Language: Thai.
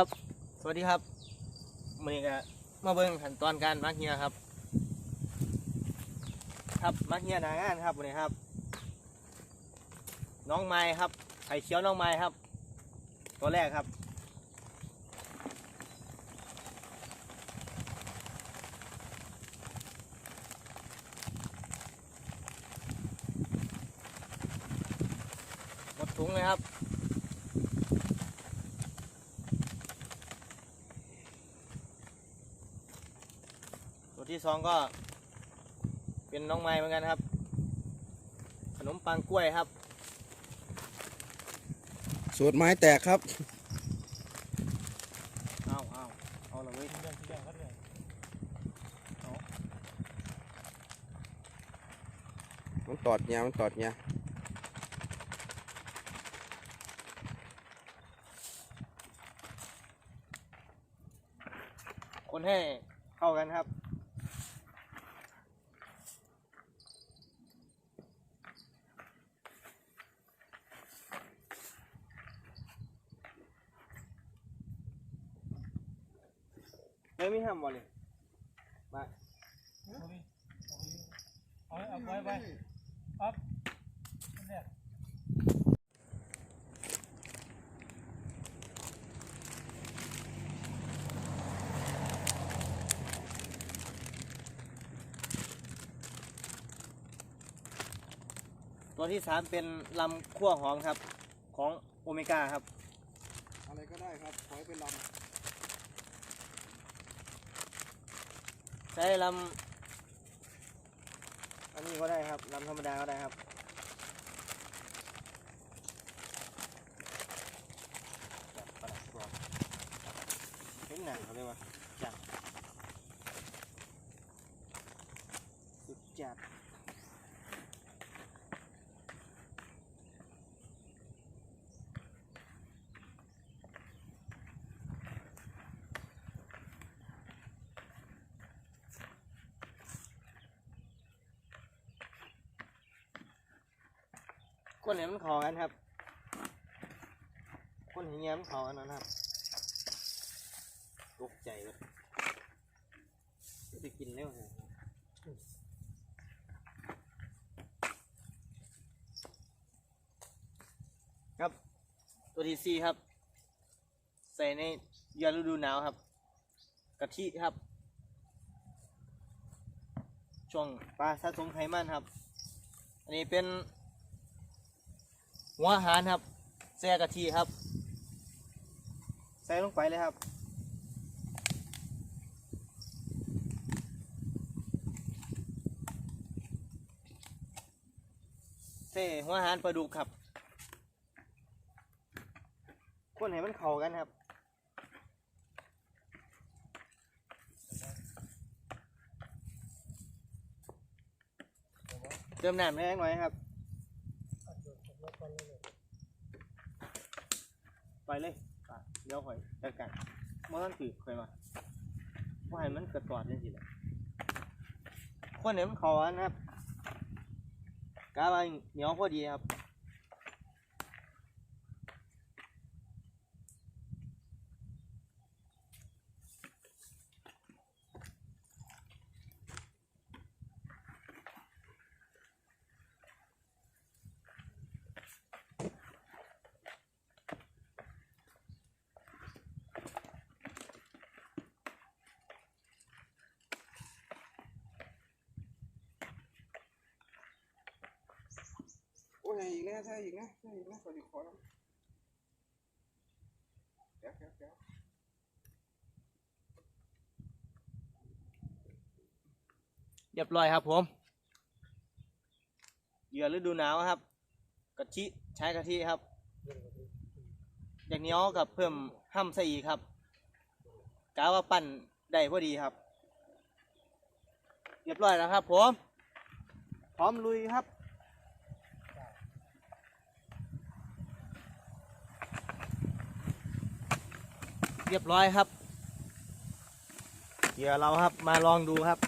ครับ สวัสดีครับวันนี้มาเบิ่งขั้นตอนการมักเงียครับ ครับมักเงียหนางานครับวันนี้ครับ น้องไม้ครับ ไข่เขียวน้องไม้ครับ ตัวแรกครับหมดถุงเลยครับ ที่สองก็ เป็นน้องไม้เหมือนกันครับ ขนมปังกล้วยครับ สูตรไม้แตกครับ เอาเอาเอาละเว้ยมันตอดเนี้ยมันตอดเนี้ยคนให้เข้ากันครับ ฮ้ยไม่ทำบอลเลยมาเอาเอาไว้ไว้ปั๊บตัวที่สามเป็นลำขั้วหอมครับ ของโอเมก้าครับ อะไรก็ได้ครับ ขอให้เป็นลำ ใช้ลำอันนี้ก็ได้ครับลำธรรมดาก็ได้ครับจับประดักรอบเห็นหนังเขาเรียกว่าจับสุดจัด คนเห็นมันขอกันครับ คนเห็นแย้ยมันขอกันนะครับตกใจเลยจะกินเร็วเลยครับ ตัวที่สี่ครับ ใส่ในเดือนฤดูหนาวครับกะทิครับ ช่วงปลาสะสมไขมันครับ อันนี้เป็น หัวอาหารครับแซ่กะทิครับ ใส่ลงไปเลยครับเซ่หัวอาหารปลาดุกครับคนให้มันเข้ากันครับเติมน้ำแห้งหน่อยครับ ไปเลยไปเดี๋ยวข่อยจัดการเมื่อนั้นถือข่อยมาว่าให้มันกระตอดจังสิแหละคนเนี่ยมันเขออันครับกาบาเหนียวพอดีครับ อยอีกนะใช่อีกนะใช่อีกนะขอดีขอแล้วเดี๋ยวเดี๋ยวเดี๋ยวเรียบร้อยครับผมเหยื่อฤดูหนาวครับกะทิใช้กะทิครับ อย่างเนี้ยวกับเพิ่มห้ำใส่อีกครับกาว่าปั่นได้พอดีครับ เรียบร้อยแล้วครับผมพร้อมลุยครับ เรียบร้อยครับเหยื่อเราครับมาลองดูครับ